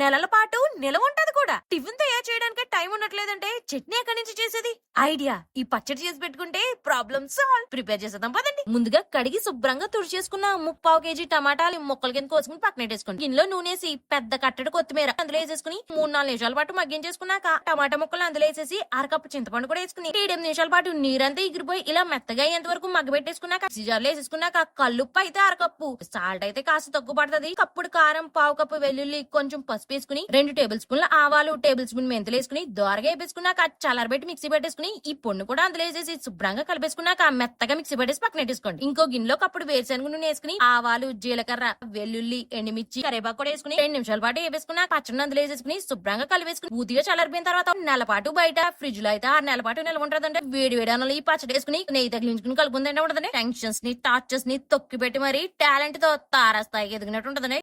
నెలల పాటు నిలవ ఉంటది కూడా. టిఫిన్ తయారు చేయడానికి టైం ఉండట్లేదంటే చట్నీ ఎక్కడి నుంచి చేసేది? ఐడియా. ఈ పచ్చడి చేసి పెట్టుకుంటే ప్రాబ్లమ్ సాల్వ్ ప్రిపేర్ చేసేద్దాం పదండి. ముందుగా కడిగి శుభ్రంగా తుడిచేసుకున్న ముప్పావు కేజీ టమాటాలు ముక్కల కింద కోసుకుని పక్కన పెట్టేసుకోండి. గిన్నెలో నూనెసి పెద్ద కట్టడి కొత్తిమీర అందులో వేసేసుకుని మూడు నాలుగు నిమిషాల పాటు మగ్గించేసుకున్నాక టమాటా ముక్కలు అందులో వేసేసి అరకప్పు చింతపండు కూడా వేసుకుని ఏడు నిమిషాల పాటు నీరంతా ఎగిరిపోయి ఇలా మెత్తగా అయ్యేంత వరకు మగ్గబెట్టేసుకున్నాక జార్లో వేసేసుకున్నాక కల్లుప్పు అయితే అరకప్పు. సాల్ట్ అయితే కాస్త తగ్గు పడుతుంది కప్పుడు కారం పావు కప్పు వెల్లుల్లి కొంచెం పసుపు వేసుకుని రెండు టేబుల్ స్పూన్ల ఆవాలు టేబుల్ స్పూన్ మెంతులు వేసుకుని దోరగా వేపేసుకున్నాక చల్లారబెట్టి మిక్సీ పెట్టేసుకుని ఈ పొన్ను కూడా అందులో వేసేసి శుభ్రంగా కలిపేసుకున్నాక మెత్తగా మిక్సీ పెట్టేసి పక్కన పెట్టేసుకోండి. ఇంకో గిన్నెలో అప్పుడు వేరుశనగ నూనె వేసుకుని ఆవాలు జీలకర్ర వెల్లుల్లి ఎండుమిర్చి కరేపాకు కూడా వేసుకుని రెండు నిమిషాల పాటు వేసుకున్న పచ్చడి అందులో వేసేసుకుని శుభ్రంగా కలిపేసుకుని పూర్తిగా చల్లారిపోయిన తర్వాత నెల పాటు బయట ఫ్రిడ్జ్లో అయితే ఆరు నెలపాటు పాటు నిల్వ ఉంటుందంటే వేడి వేడి అన్నలు ఈ పచ్చడి వేసుకుని నెయ్యి తగిలించుకుని కలుపుకుందంటే ఉంటుందండి. టెన్షన్స్ని టార్చర్స్ని తొక్కి పెట్టి మరి టాలెంట్తో తారస్థాయికి ఎదిగినట్టు ఉంటుందండి.